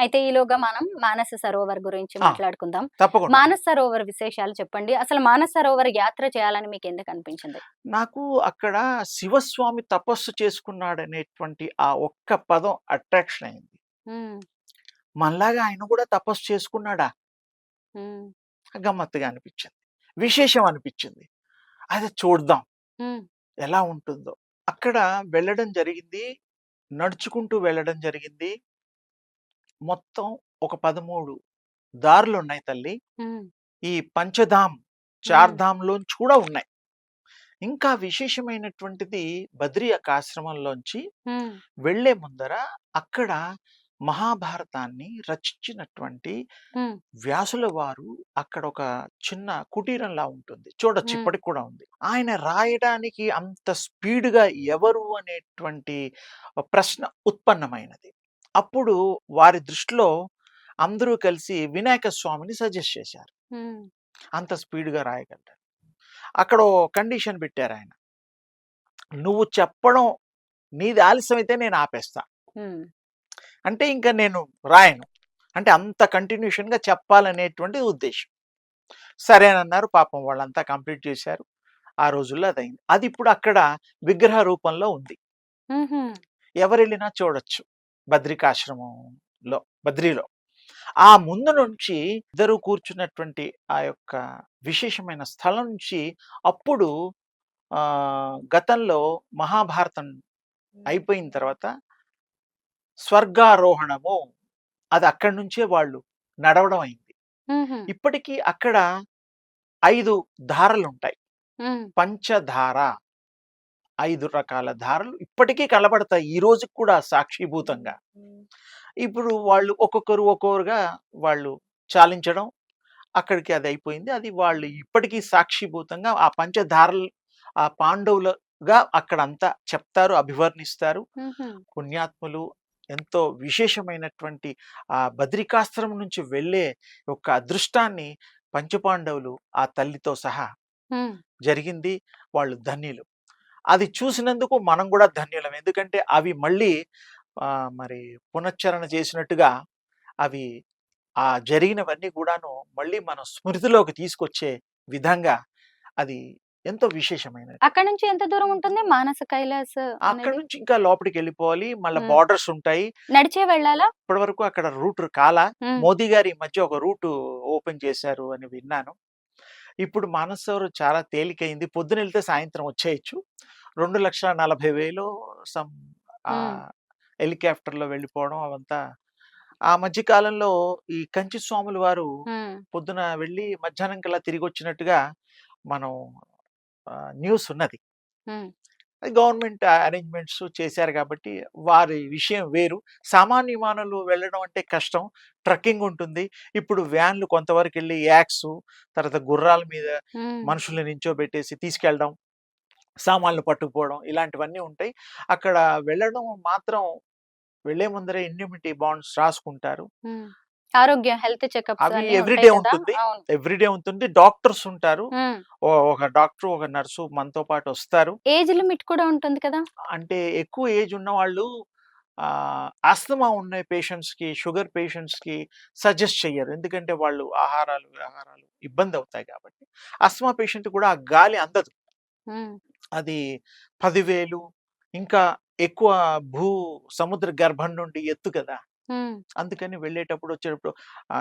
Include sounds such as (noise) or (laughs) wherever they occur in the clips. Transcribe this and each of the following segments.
అయితే ఈలోగా మనం మానస సరోవర్ గురించి. మాట్లాడుకుందాం. తప్పకుండా. మానస సరోవర్ విశేషాలు చెప్పండి. అసలు మానస సరోవర్ యాత్ర చేయాలని మీకు ఎందుకు అనిపించింది? నాకు అక్కడ శివస్వామి తపస్సు చేసుకున్నాడు అనేటువంటి ఆ ఒక్క పదం అట్రాక్షన్ అయింది. మనలాగా ఆయన కూడా తపస్సు చేసుకున్నాడా? గమ్మత్తుగా అనిపించింది. విశేషం అనిపించింది. అది చూద్దాం. ఎలా ఉంటుందో. అక్కడ వెళ్ళడం జరిగింది. నడుచుకుంటూ వెళ్ళడం జరిగింది. మొత్తం ఒక పదమూడు దారులు ఉన్నాయి తల్లి. ఉమ్, ఈ పంచధామ్ చార్ధామ్లోంచి కూడా ఉన్నాయి. ఇంకా విశేషమైనటువంటిది బద్రి యొక్క ఆశ్రమంలోంచి ఉమ్, వెళ్ళే ముందర అక్కడ మహాభారతాన్ని రచించినటువంటి ఉమ్, వ్యాసుల వారు అక్కడ ఒక చిన్న కుటీరంలా ఉంటుంది. చూడొచ్చు. ఇప్పటికి కూడా ఉంది. ఆయన రాయడానికి అంత స్పీడ్గా ఎవరు అనేటువంటి ప్రశ్న ఉత్పన్నమైనది. అప్పుడు వారి దృష్టిలో అందరూ కలిసి వినాయక స్వామిని సజెస్ట్ చేశారు. అంత స్పీడ్గా రాయగలరు. అక్కడ కండిషన్ పెట్టారు ఆయన. నువ్వు చెప్పడం నీది ఆలస్యం అయితే నేను ఆపేస్తా. అంటే ఇంకా నేను రాయను. అంటే అంత కంటిన్యూషన్గా చెప్పాలనేటువంటి ఉద్దేశం. సరేనన్నారు పాపం వాళ్ళంతా కంప్లీట్ చేశారు. ఆ రోజుల్లో అది అయింది అది ఇప్పుడు అక్కడ విగ్రహ రూపంలో ఉంది. ఎవరు వెళ్ళినా చూడొచ్చు. బద్రికాశ్రమంలో బద్రీలో ఆ ముందు నుంచి ఇద్దరు కూర్చున్నటువంటి ఆ యొక్క విశేషమైన స్థలం నుంచి అప్పుడు ఆ గతంలో మహాభారతం అయిపోయిన తర్వాత స్వర్గారోహణము అది అక్కడి నుంచే వాళ్ళు నడవడం అయింది. ఇప్పటికీ అక్కడ ఐదు ధారలు ఉంటాయి పంచధార ఐదు రకాల ధారలు ఇప్పటికీ కనబడతాయి. ఈ రోజుకి కూడా సాక్షిభూతంగా. ఇప్పుడు వాళ్ళు ఒక్కొక్కరు ఒక్కొక్కరుగా వాళ్ళు చాలించడం అక్కడికి అది అయిపోయింది. అది వాళ్ళు ఇప్పటికీ సాక్షిభూతంగా ఆ పంచధారలు ఆ పాండవులుగా అక్కడ అంతా చెప్తారు అభివర్ణిస్తారు. పుణ్యాత్ములు ఎంతో విశేషమైనటువంటి ఆ బద్రికాస్త్రం నుంచి వెళ్ళే ఒక అదృష్టాన్ని పంచపాండవులు ఆ తల్లితో సహా జరిగింది. వాళ్ళు ధన్యులు. అది చూసినందుకు మనం కూడా ధన్యులం. ఎందుకంటే అవి మళ్ళీ మరి పునశ్చరణ చేసినట్టుగా అవి ఆ జరిగినవన్నీ కూడాను మళ్ళీ మనం స్మృతిలోకి తీసుకొచ్చే విధంగా అది ఎంతో విశేషమైనది. అక్కడ నుంచి ఎంత దూరం ఉంటుంది? మానస కైలాస్ అక్కడ? నుంచి ఇంకా లోపలికి వెళ్ళిపోవాలి. మళ్ళీ. బార్డర్స్ ఉంటాయి. నడిచే వెళ్ళాలా? ఇప్పటి వరకు అక్కడ రూట్ కాలా. మోదీ గారి మధ్య ఒక రూట్ ఓపెన్ చేశారు అని విన్నాను. ఇప్పుడు మానసవరు చాలా తేలికైంది. పొద్దున వెళ్తే సాయంత్రం వచ్చేయచ్చు. రెండు లక్షల నలభై వేలు సమ్. హెలికాప్టర్లో వెళ్ళిపోవడం అవంతా. ఆ మధ్య కాలంలో ఈ కంచి స్వాముల వారు పొద్దున వెళ్ళి మధ్యాహ్నం కల్లా తిరిగి వచ్చినట్టుగా మనం న్యూస్ ఉన్నది అది గవర్నమెంట్ అరేంజ్మెంట్స్ చేశారు కాబట్టి వారి విషయం వేరు. సామాన్య విమానాలు వెళ్ళడం అంటే కష్టం. ట్రక్కింగ్ ఉంటుంది. ఇప్పుడు వ్యాన్లు కొంతవరకు వెళ్ళి యాక్స్ తర్వాత గుర్రాల మీద మనుషుల్ని నించోబెట్టేసి తీసుకెళ్ళడం సామాన్లు పట్టుకుపోవడం ఇలాంటివన్నీ ఉంటాయి. అక్కడ వెళ్ళడం మాత్రం వెళ్ళే ముందరే ఇమ్యూనిటీ బాండ్స్ రాసుకుంటారు. ఆరోగ్యం హెల్త్ చెకప్స్ అవి కదా? ఉంటుంది. ఎవ్రీడే ఉంటుంది. డాక్టర్స్ ఉంటారు. ఒక డాక్టర్ ఒక నర్సు మనతో పాటు వస్తారు. ఏజ్ లిమిట్ కూడా ఉంటుంది కదా? అంటే ఎక్కువ ఏజ్ ఉన్న వాళ్ళు ఆస్తమా ఉన్న పేషెంట్స్కి షుగర్ పేషెంట్స్కి సజెస్ట్ చెయ్యరు. ఎందుకంటే వాళ్ళు ఆహారాలు ఆహారాలు ఇబ్బంది అవుతాయి కాబట్టి. ఆస్తమా పేషెంట్ కూడా ఆ గాలి అందదు. అది పదివేలు ఇంకా ఎక్కువ భూ సముద్ర గర్భం నుండి ఎత్తు కదా? అందుకని వెళ్ళేటప్పుడు వచ్చేటప్పుడు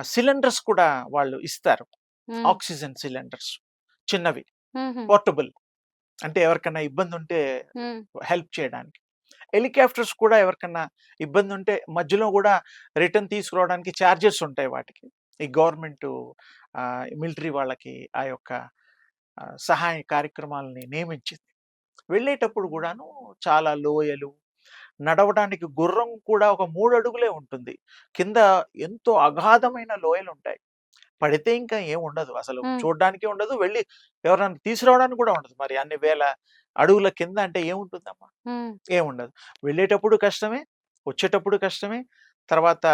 సిలిండర్స్ కూడా వాళ్ళు ఇస్తారు. ఆక్సిజన్ సిలిండర్స్ చిన్నవి. పోర్టబుల్. అంటే ఎవరికైనా ఇబ్బంది ఉంటే హెల్ప్ చేయడానికి. హెలికాప్టర్స్ కూడా ఎవరికన్నా ఇబ్బంది ఉంటే మధ్యలో కూడా రిటర్న్ తీసుకురావడానికి ఛార్జెస్ ఉంటాయి వాటికి. ఈ గవర్నమెంట్ మిలిటరీ వాళ్ళకి ఆ యొక్క సహాయ కార్యక్రమాలని నియమించింది. వెళ్ళేటప్పుడు కూడాను చాలా లోయలు నడవడానికి గుర్రం కూడా ఒక మూడు అడుగులే ఉంటుంది. కింద ఎంతో అగాధమైన లోయలు ఉంటాయి పడితే ఇంకా ఏం ఉండదు. అసలు. చూడడానికి ఉండదు. వెళ్ళి ఎవరైనా తీసుకురావడానికి కూడా ఉండదు. మరి అన్ని వేల అడుగుల కింద అంటే ఏముంటుందమ్మా? ఏముండదు వెళ్ళేటప్పుడు కష్టమే వచ్చేటప్పుడు కష్టమే. తర్వాత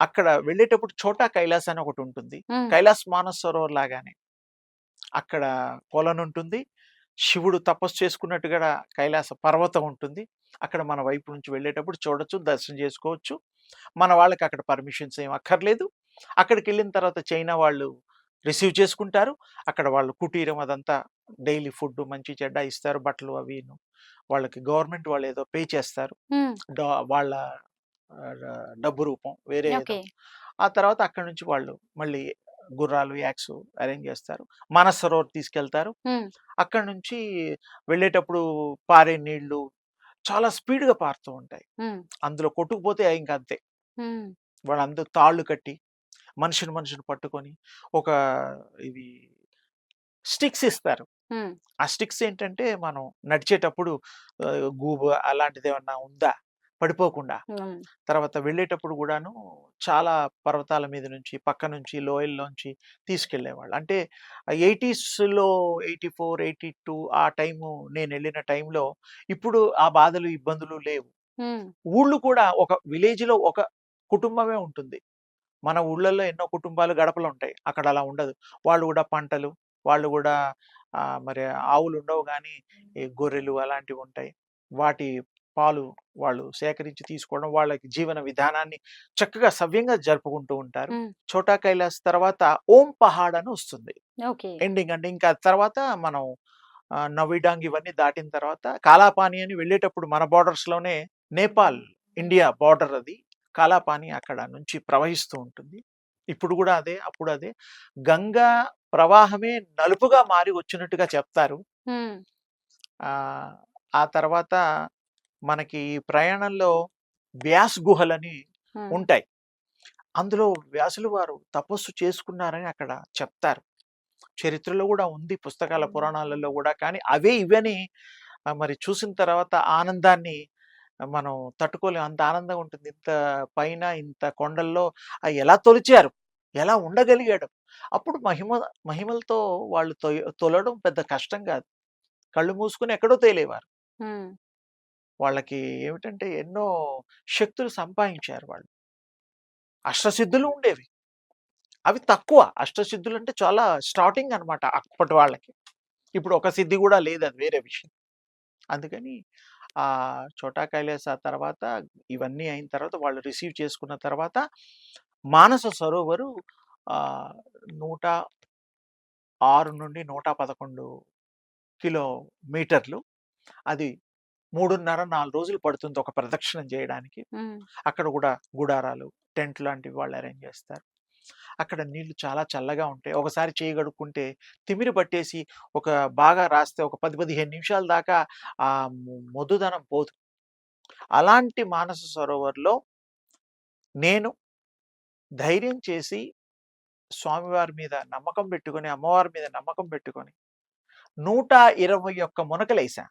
అక్కడ వెళ్ళేటప్పుడు చోటా కైలాస్ అని ఒకటి ఉంటుంది. కైలాస్ మానస్ సరోవర్ లాగానే. అక్కడ కొలను ఉంటుంది శివుడు తపస్సు చేసుకున్నట్టుగా కైలాస పర్వతం ఉంటుంది. అక్కడ మన వైపు నుంచి వెళ్ళేటప్పుడు చూడొచ్చు దర్శనం చేసుకోవచ్చు. మన వాళ్ళకి అక్కడ పర్మిషన్స్ ఏం అక్కర్లేదు. అక్కడికి వెళ్ళిన తర్వాత చైనా వాళ్ళు రిసీవ్ చేసుకుంటారు. అక్కడ వాళ్ళు కుటీరం అదంతా డైలీ ఫుడ్ మంచి చెడ్డ ఇస్తారు బట్టలు అవి వాళ్ళకి గవర్నమెంట్ వాళ్ళు ఏదో పే చేస్తారు. వాళ్ళ డబ్బు రూపం వేరే ఆ తర్వాత అక్కడ నుంచి వాళ్ళు మళ్ళీ గుర్రాలు యాక్స్ అరేంజ్ చేస్తారు. మానసరోవర్ తీసుకెళ్తారు. ఉమ్, అక్కడ నుంచి వెళ్ళేటప్పుడు పారే నీళ్ళు చాలా స్పీడ్గా పారుతూ ఉంటాయి. అందులో కొట్టుకుపోతే ఇంకా అంతే. వాళ్ళందరూ తాళ్ళు కట్టి మనిషిని మనిషిని పట్టుకొని ఒక ఇవి స్టిక్స్ ఇస్తారు. ఆ స్టిక్స్ ఏంటంటే మనం నడిచేటప్పుడు గూబ అలాంటిది ఏమన్నా ఉందా? పడిపోకుండా. తర్వాత వెళ్ళేటప్పుడు కూడాను చాలా పర్వతాల మీద నుంచి పక్క నుంచి లోయల్లోంచి తీసుకెళ్ళేవాళ్ళు అంటే ఎయిటీస్లో ఎయిటీ ఫోర్ ఎయిటీ టూ ఆ టైము నేను వెళ్ళిన టైంలో ఇప్పుడు ఆ బాధలు ఇబ్బందులు లేవు. ఊళ్ళు కూడా ఒక విలేజ్లో ఒక కుటుంబమే ఉంటుంది. మన ఊళ్ళల్లో ఎన్నో కుటుంబాలు గడపలు ఉంటాయి. అక్కడ అలా ఉండదు. వాళ్ళు కూడా పంటలు వాళ్ళు కూడా మరి ఆవులు ఉండవు కానీ గొర్రెలు అలాంటివి ఉంటాయి. వాటి పాలు వాళ్ళు సేకరించి తీసుకోవడం వాళ్ళకి జీవన విధానాన్ని చక్కగా సవ్యంగా జరుపుకుంటూ ఉంటారు. చోటా కైలాస్ తర్వాత ఓం పహాడ్ అని వస్తుంది. ఎండింగ్ అంటే ఇంకా తర్వాత మనం నవీడాంగ్ ఇవన్నీ దాటిన తర్వాత కాలాపాని అని వెళ్ళేటప్పుడు మన బోర్డర్స్లోనే నేపాల్ ఇండియా బార్డర్ అది. కాలాపాని అక్కడ నుంచి ప్రవహిస్తూ ఉంటుంది. ఇప్పుడు కూడా అదే అప్పుడు అదే. గంగా ప్రవాహమే నలుపుగా మారి వచ్చినట్టుగా చెప్తారు. ఆ తర్వాత మనకి ఈ ప్రయాణంలో వ్యాస్ గుహలని ఉంటాయి. అందులో వ్యాసులు వారు తపస్సు చేసుకున్నారని అక్కడ చెప్తారు. చరిత్రలో కూడా ఉంది పుస్తకాల పురాణాలలో కూడా. కానీ అవే ఇవని మరి చూసిన తర్వాత ఆనందాన్ని మనం తట్టుకోలేం. అంత ఆనందంగా ఉంటుంది. ఇంత పైన ఇంత కొండల్లో ఎలా తొలిచారు? ఎలా ఉండగలిగాడు? అప్పుడు మహిమ మహిమలతో వాళ్ళు తొలడం పెద్ద కష్టం కాదు. కళ్ళు మూసుకుని ఎక్కడో తేలేవారు. వాళ్ళకి ఏమిటంటే ఎన్నో శక్తులు సంపాదించారు వాళ్ళు. అష్టసిద్ధులు ఉండేవి. అవి తక్కువ. అష్టసిద్ధులు అంటే చాలా స్టార్టింగ్ అనమాట అప్పటి వాళ్ళకి. ఇప్పుడు ఒక సిద్ధి కూడా లేదు అది వేరే విషయం. అందుకని ఆ చోటా కైలాస తర్వాత ఇవన్నీ అయిన తర్వాత వాళ్ళు రిసీవ్ చేసుకున్న తర్వాత మానస సరోవరు నూట ఆరు నుండి నూట పదకొండు కిలోమీటర్లు. అది మూడున్నర నాలుగు రోజులు పడుతుంది ఒక ప్రదక్షిణం చేయడానికి. అక్కడ కూడా గుడారాలు టెంట్ లాంటివి వాళ్ళు అరేంజ్ చేస్తారు. అక్కడ నీళ్ళు చాలా చల్లగా ఉంటాయి. ఒకసారి చేయగడుక్కుంటే తిమిరి పట్టేసి ఒక బాగా రాస్తే ఒక పది పదిహేను నిమిషాల దాకా ఆ మొద్దుదనం పోదు. అలాంటి మానస సరోవర్లో నేను ధైర్యం చేసి స్వామివారి మీద నమ్మకం పెట్టుకొని అమ్మవారి మీద నమ్మకం పెట్టుకొని నూట ఇరవై ఒక్క మునకలేసా.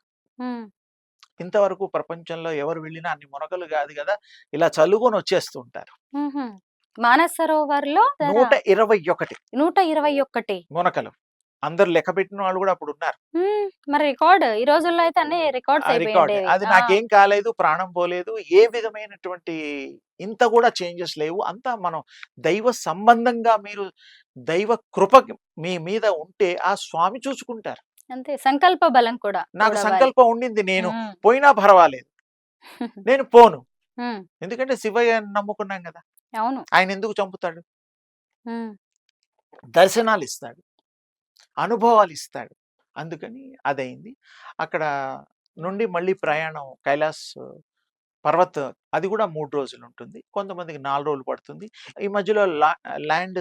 ఇంతవరకు ప్రపంచంలో ఎవరు వెళ్ళినా అన్ని మునకలు కాదు కదా! ఇలా చల్లుకొని వచ్చేస్తూ ఉంటారు ఉహుం. మానస్ సరోవర్లో నూట ఇరవై ఒకటి నూట ఇరవై ఒక్కటి మునకలు. అందరు లెక్క పెట్టిన వాళ్ళు కూడా అప్పుడు ఉన్నారు మరి రికార్డ్ ఈ రోజుల్లో అయితే అన్ని రికార్డ్స్ రికార్డ్. అది నాకేం కాలేదు ప్రాణం పోలేదు. ఏ విధమైనటువంటి ఇంత కూడా చేంజెస్ లేవు. అంతా మనం దైవ సంబంధంగా మీరు దైవ కృప మీ మీద ఉంటే ఆ స్వామి చూసుకుంటారు. అంతే. సంకల్ప బలం కూడా నాకు. సంకల్పం ఉండింది నేను. పోయినా పర్వాలేదు. (laughs) నేను పోను. ఎందుకంటే శివయ్య నమ్ముకున్నాం కదా. అవును. ఆయన ఎందుకు చంపుతాడు? దర్శనాలు ఇస్తాడు. అనుభవాలు ఇస్తాడు. అందుకని అదైంది అక్కడ నుండి మళ్ళీ ప్రయాణం కైలాస్ పర్వత్ అది కూడా మూడు రోజులు ఉంటుంది. కొంతమందికి నాలుగు రోజులు పడుతుంది. ఈ మధ్యలో ల్యాండ్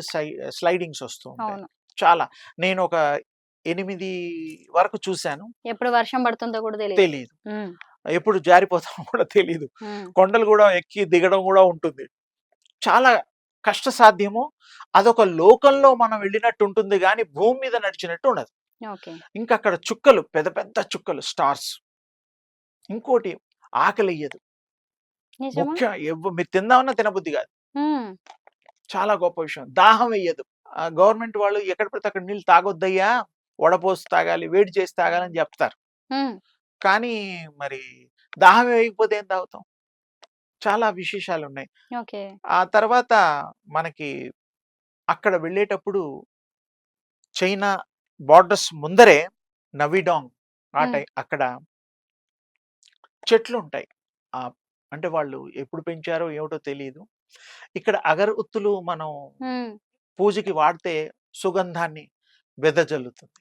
స్లైడింగ్స్ వస్తూ ఉంటాయి. చాలా. నేను ఒక ఎనిమిది వరకు చూశాను. ఎప్పుడు వర్షం పడుతుందో కూడా తెలియదు ఎప్పుడు జారిపోతామో (laughs) కూడా తెలియదు కొండలు కూడా ఎక్కి దిగడం కూడా ఉంటుంది. చాలా కష్టసాధ్యము. అదొక లోకంలో మనం వెళ్ళినట్టు ఉంటుంది కానీ భూమి మీద నడిచినట్టు ఉండదు. ఇంకా అక్కడ చుక్కలు పెద్ద పెద్ద చుక్కలు స్టార్స్. ఇంకోటి ఆకలి అయ్యదు నిజమా? ముఖ్యం మీరు తిందామన్నా తినబుద్ధి కాదు. చాలా గొప్ప విషయం. దాహం వేయదు గవర్నమెంట్ వాళ్ళు ఎక్కడ పడితే అక్కడ నీళ్ళు తాగొద్దయ్యా. వడపోసి తాగాలి వేడి చేసి తాగాలని చెప్తారు. కానీ మరి దాహం వేయకపోతే ఏం తాగుతాం? చాలా విశేషాలు ఉన్నాయి ఆ తర్వాత మనకి అక్కడ వెళ్ళేటప్పుడు చైనా బార్డర్స్ ముందరే నవిడాంగ్ ఆ మ్మ్. టై అక్కడ చెట్లు ఉంటాయి. ఆ అంటే వాళ్ళు ఎప్పుడు పెంచారో ఏమిటో తెలియదు ఇక్కడ అగరొత్తులు మనం. పూజకి వాడితే సుగంధాన్ని వెదజల్లుతుంది.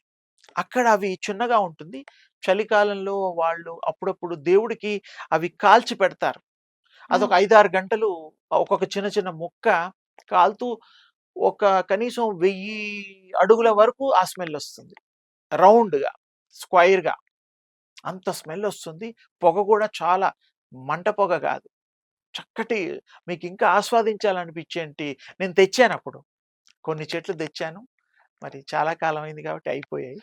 అక్కడ అవి చిన్నగా ఉంటుంది. చలికాలంలో వాళ్ళు అప్పుడప్పుడు దేవుడికి అవి కాల్చి పెడతారు. అదొక హ్మ్. 5, 6 గంటలు ఒక్కొక్క చిన్న చిన్న ముక్క కాలుతూ ఒక కనీసం 1000 అడుగుల వరకు ఆ స్మెల్ ఒస్తుంది. రౌండ్‌గా, స్క్వైర్‌గా. అంత స్మెల్ ఒస్తుంది. పొగ గూడా చాలా మంట పొగ గాదు. చక్కటి మీకింకా ఆస్వాదించాలనిపించేంటి నేను తెచ్చానప్పుడు. కొన్ని చెట్లు తెచ్చాను. మరి చాలా కాలం అయింది కాబట్టి అయిపోయాయి.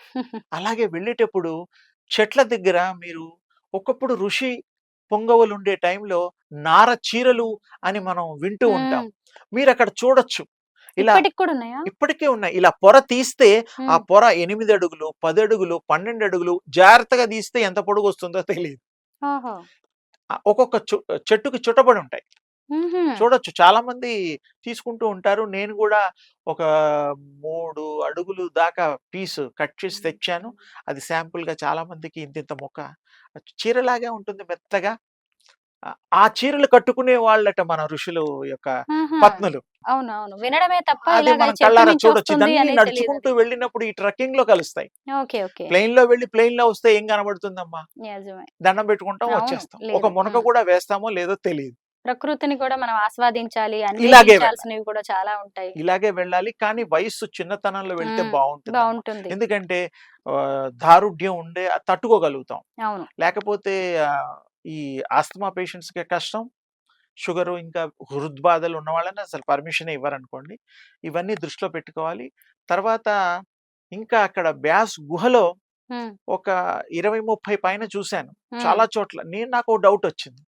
అలాగే వెళ్ళేటప్పుడు చెట్ల దగ్గర మీరు ఒకప్పుడు ఋషి పుంగవులుండే టైంలో నార చీరలు అని మనం వింటూ ఉంటాం. హ్మ్. మీరక్కడ చూడొచ్చు. ఇలా ఇప్పటికి ఉన్నాయా? ఇలా పొర తీస్తే ఆ. పొర 8 అడుగులు, 10 అడుగులు, 12 అడుగులు జాగ్రత్తగా తీస్తే ఎంత పొడుగొస్తుందో తెలీదు. ఓహో! ఆ! ఒక్కొక్క చెట్టుకి చుట్టబడి ఉంటాయి. చూడొచ్చు చాలా మంది తీసుకుంటూ ఉంటారు. నేను గూడా ఒక 3 అడుగులు దాకా పీస్ కట్ చేసి తెచ్చాను. అది శాంపుల్‌గా చాలా మందికి ఇంతింత మొక్క చీరలాగే ఉంటుంది మెత్తగా. ఆ! చీరలు కట్టుకునే వాళ్ళట మన ఋషులు యొక్క! పత్నులు. అవును. అవును. వినడమే తప్ప అది మనం కళ్ళారా చూడొచ్చు. అనేది నడుచుకుంటూ. వెళ్ళినప్పుడు ఈ ట్రెక్కింగ్‌లో కలుస్తాయి. ఓకే. ఓకే. ప్లెయిన్‌లో వెళ్ళి ప్లెయిన్‌లో వస్తే ఏం కనబడుతుందమ్మా? దండం పెట్టుకుంటాం. వచ్చేస్తాం. ఒక. మునక. కూడా వేస్తామో లేదో తెలీదు. ప్రకృతిని కూడా మనం ఆస్వాదించాలి. అన్వేషించాల్సినవి కూడా చాలా ఉంటాయి. ఇలాగే వెళ్ళాలి. కానీ వయస్సు చిన్నతనంలో వెళ్తే హ్మ్. బావుంటుందమ్మా. బావుంటుంది. ఎందుకంటే దారుఢ్యం ఉండే తట్టుకోగలుగుతాం. అవును. లేకపోతే ఈ ఆస్తమా పేషెంట్స్‌కి కష్టం. షుగరు ఇంకా హృద్బాధలు ఉన్న వాళ్ళని అసలు పర్మిషనే ఇవ్వరనుకోండి. ఇవన్నీ దృష్టిలో పెట్టుకోవాలి. తర్వాత ఇంకా అక్కడ బ్యాస్ గుహలో. ఒక 20, 30 పైన చూసాను. హ్మ్. చాలా చోట్ల. నేను నాకో డౌటొచ్చింది.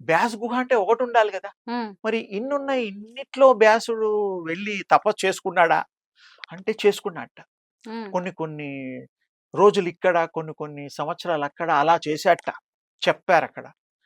బ్యాస్ గుహ అంటే ఒకటుండాలి గదా! హ్మ్. మరి ఇన్నున్నాయి ఇన్నిట్లో వ్యాసుడు వెళ్ళి తపస్సు చేసుకున్నాడా? అంటే చేసుకున్నాడట. హ్మ్. కొన్ని కొన్ని రోజులు ఇక్కడ, కొన్ని కొన్ని సంవత్సరాలు అక్కడ అలా చేశాడట. చెప్పారక్కడ.